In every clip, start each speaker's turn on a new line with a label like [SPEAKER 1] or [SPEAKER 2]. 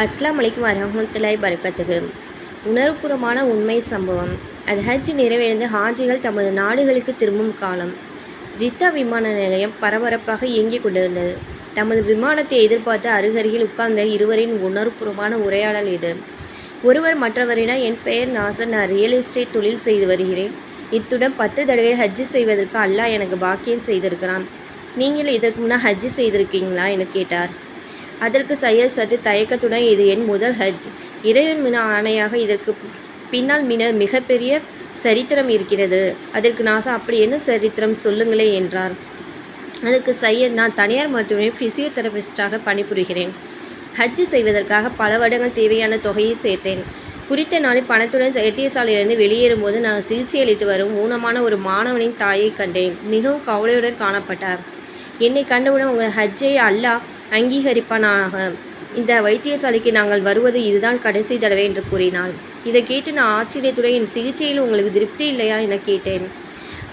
[SPEAKER 1] அஸ்லாம் வலைக்கும் வரமத்துலாய் பறக்கத்துக்கு உணர்வுபூர்வமான உண்மை சம்பவம். அது ஹஜ் நிறைவேறிந்த ஹாஜிகள் தமது நாடுகளுக்கு திரும்பும் காலம். ஜித்தா விமான நிலையம் பரபரப்பாக இயங்கிக் கொண்டிருந்தது. தமது விமானத்தை எதிர்பார்த்து அருகருகில் உட்கார்ந்த இருவரின் உணர்வுபூர்வமான உரையாடல் இது. ஒருவர் மற்றவரிடம் என் பெயர் நாசர் நான் ரியல் எஸ்டேட் தொழில் செய்து வருகிறேன். இத்துடன் பத்து தடவை ஹஜ்ஜு செய்வதற்கு அல்லாஹ் எனக்கு பாக்கியம் செய்திருக்கிறான். நீங்கள் இதற்கு முன்னால் ஹஜ்ஜு செய்திருக்கீங்களா? என கேட்டார். அதற்கு சையத் சற்று தயக்கத்துடன் இது என் முதல் ஹஜ். இறைவன் மின ஆணையாக இதற்கு பின்னால் மின மிகப்பெரிய சரித்திரம் இருக்கிறது. அதற்கு நாசா அப்படி என்ன சரித்திரம்? சொல்லுங்களே என்றார். அதற்கு சையத் நான் தனியார் மருத்துவமனை ஃபிசியோதெரபிஸ்டாக பணிபுரிகிறேன். ஹஜ்ஜு செய்வதற்காக பல வருடங்கள் தேவையான தொகையை சேர்த்தேன். குறித்த நாளில் பணத்துடன் வைத்தியசாலையிலிருந்து வெளியேறும்போது நான் சிகிச்சை அளித்து வரும் ஊனமான ஒரு மாணவனின் தாயை கண்டேன். மிகவும் கவலையுடன் காணப்பட்டார். என்னை கண்டவுடன் உங்கள் ஹஜ்ஜை அல்லாஹ் அங்கீகரிப்பானாக. இந்த வைத்தியசாலைக்கு நாங்கள் வருவது இதுதான் கடைசி தடவை என்று கூறினாள். இதை கேட்டு நான் ஆச்சரியத்துடன் என் சிகிச்சையில் உங்களுக்கு திருப்தி இல்லையா என கேட்டேன்.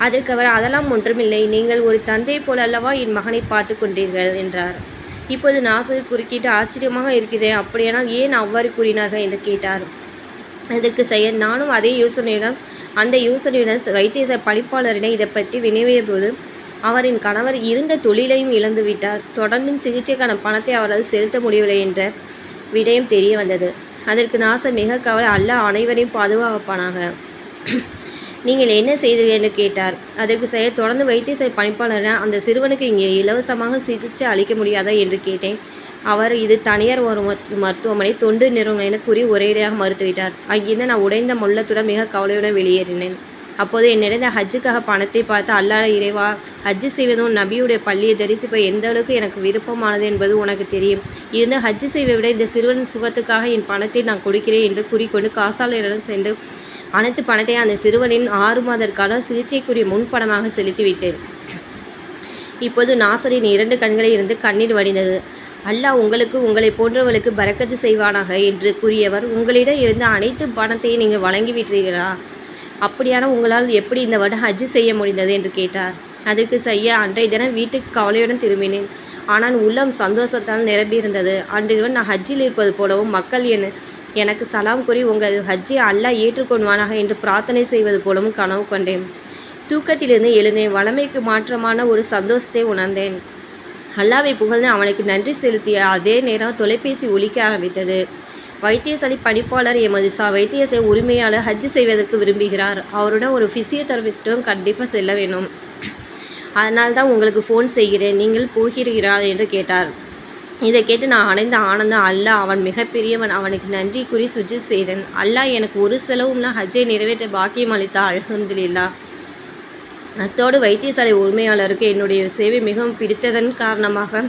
[SPEAKER 1] அதற்கு அவர் அதெல்லாம் ஒன்றுமில்லை. நீங்கள் ஒரு தந்தை போல் அல்லவா என் மகனை பார்த்து கொண்டீர்கள்? என்றார். இப்போது நாசர் குறுக்கிட்டு ஆச்சரியமாக இருக்கிறேன். அப்படியானால் ஏன் அவ்வாறு கூறினார்கள்? என்று கேட்டார். அதற்கு செய்ய நானும் அதே யோசனையுடன் அந்த யோசனையுடன் வைத்திய பணிப்பாளரிடம் இதை பற்றி வினவிய போது அவரின் கணவர் இருந்த தொழிலையும் இழந்துவிட்டார். தொடர்ந்தும் சிகிச்சைக்கான பணத்தை அவரால் செலுத்த முடியவில்லை என்ற விடயம் தெரிய வந்தது. அதற்கு நாசர் மிக கவலை அல்ல அனைவரையும் பாதுகாப்பானாக. நீங்கள் என்ன செய்தீர்கள் என்று கேட்டார். அதற்கு செயல் தொடர்ந்து வைத்தியசாலை பணிப்பாளரான அந்த சிறுவனுக்கு இங்கே இலவசமாக சிகிச்சை அளிக்க முடியாதா? என்று கேட்டேன். அவர் இது தனியார் ஒரு மருத்துவமனை தொண்டு நிறுவனம் என கூறி ஒரேடியாக மறுத்துவிட்டார். அங்கிருந்து நான் உடைந்த முள்ளத்துடன் மிக கவலையுடன் வெளியேறினேன். அப்போது என்னிடம் ஹஜ்ஜுக்காக பணத்தை பார்த்து அல்லாத இறைவா ஹஜ்ஜு செய்வதும் நபியுடைய பள்ளியை தரிசிப்ப எந்த அளவுக்கு எனக்கு விருப்பமானது என்பது உனக்கு தெரியும். இருந்து ஹஜ்ஜு செய்வதை விட இந்த சிறுவன் சுகத்துக்காக என் பணத்தை நான் கொடுக்கிறேன் என்று கூறிக்கொண்டு காசாலையிடம் சென்று அனைத்து பணத்தை அந்த சிறுவனின் ஆறு மாதற்கான சிகிச்சைக்குரிய முன்பணமாக செலுத்திவிட்டேன் இப்போது நாசரின் இரண்டு கண்களில் இருந்து கண்ணீர் வடிந்தது. அல்லாஹ் உங்களுக்கு உங்களை போன்றவர்களுக்கு பறக்கத்து செய்வானாக? என்று கூறியவர் உங்களிடம் இருந்த அனைத்து பணத்தையும் நீங்கள் வழங்கிவிட்டீர்களா? அப்படியான உங்களால் எப்படி இந்த வருடம் ஹஜ்ஜு செய்ய முடிந்தது என்று கேட்டார். அதற்கு செய்ய அன்றைய தினம் வீட்டுக்கு கவலையுடன் திரும்பினேன். ஆனால் உள்ளம் சந்தோஷத்தால் நிரம்பியிருந்தது. அன்றிரவு நான் ஹஜ்ஜில் இருப்பது போலவும் மக்கள் என எனக்கு சலாம் கூறி உங்கள் ஹஜ்ஜை அல்லாஹ் ஏற்றுக்கொள்வானாக என்று பிரார்த்தனை செய்வது போலவும் கனவு கொண்டேன். தூக்கத்திலிருந்து எழுந்தேன். வளமைக்கு மாற்றமான ஒரு சந்தோஷத்தை உணர்ந்தேன். அல்லாவை புகழ்ந்து அவனுக்கு நன்றி செலுத்திய அதே நேரம் தொலைபேசி ஒலிக்க ஆரம்பித்தது. வைத்தியசாலை பணிப்பாளர் எமது சா வைத்தியசாலை உரிமையாளர் ஹஜ் செய்வதற்கு விரும்புகிறார். அவருடன் ஒரு ஃபிசியோதெரபிஸ்ட்டும் கண்டிப்பாக செல்ல வேணும் அதனால் தான் உங்களுக்கு ஃபோன் செய்கிறேன். நீங்கள் போகிறீர்களா என்று கேட்டார். இதை கேட்டு நான் அடைந்த ஆனந்தம். அல்லா அவன் மிகப்பெரியவன். அவனுக்கு நன்றி கூறி சுஜி செய்தன். அல்லாஹ் எனக்கு ஒரு செலவும்னா ஹஜ்ஜை நிறைவேற்ற பாக்கியம் அளித்த அழகுந்தில்லா அத்தோடு வைத்தியசாலை உரிமையாளருக்கு என்னுடைய சேவை மிகவும் பிடித்ததன் காரணமாக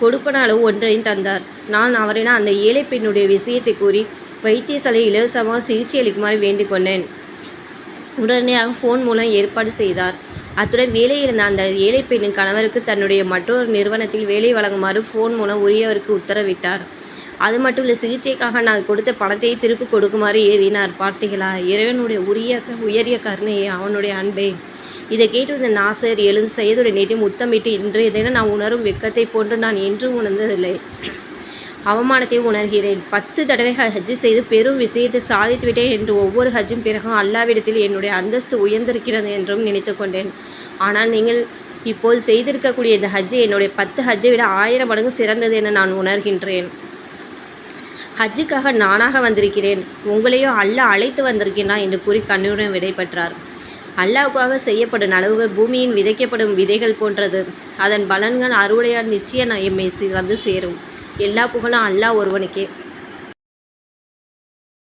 [SPEAKER 1] கொடுப்பன அளவு ஒன்றையும் தந்தார். நான் அவரிடம் அந்த ஏழை பெண்ணுடைய விஷயத்தை கூறி வைத்தியசாலை இலவசமாக சிகிச்சை அளிக்குமாறு வேண்டிக் கொண்டேன் உடனடியாக ஃபோன் மூலம் ஏற்பாடு செய்தார். அத்துடன் வேலை இருந்த அந்த ஏழை பெண்ணின் கணவருக்கு தன்னுடைய மற்றொரு நிறுவனத்தில் வேலை வழங்குமாறு ஃபோன் மூலம் உரியவருக்கு உத்தரவிட்டார். அது மட்டும் இல்லை சிகிச்சைக்காக நான் கொடுத்த பணத்தை திருப்பி கொடுக்குமாறு ஏவினார் பார்த்தீங்களா இறைவனுடைய உரிய உயரிய கருணையே அவனுடைய அன்பே. இதை கேட்டு இந்த நாசர் எழுந்து செய்துடைய நேற்று முத்தமிட்டு இன்றைய தினம் நான் உணரும் வெக்கத்தை போன்று நான் என்றும் உணர்ந்ததில்லை. அவமானத்தை உணர்கிறேன். பத்து தடவை ஹஜ்ஜு செய்து பெரும் விஷயத்தை சாதித்துவிட்டேன் என்று ஒவ்வொரு ஹஜ்ஜும் பிறகும் அல்லாவிடத்தில் என்னுடைய அந்தஸ்து உயர்ந்திருக்கிறது என்றும் நினைத்து கொண்டேன். ஆனால் நீங்கள் இப்போது செய்திருக்கக்கூடிய இந்த ஹஜ்ஜை என்னுடைய பத்து ஹஜ்ஜை விட ஆயிரம் மடங்கு சிறந்தது என நான் உணர்கின்றேன். ஹஜ்ஜுக்காக நானாக வந்திருக்கிறேன். உங்களையும் அல்லாஹ் அழைத்து வந்திருக்கிறான் என்று கூறி கண்ணுடன் விடைபெற்றார் அல்லாவுக்காக செய்யப்படும் அளவுகள் பூமியின் விதைக்கப்படும் விதைகள் போன்றது. அதன் பலன்கள் அறுவடையால் நிச்சயம் எம்மை வந்து சேரும். எல்லா புகழும் அல்லாஹ் ஒருவனுக்கே.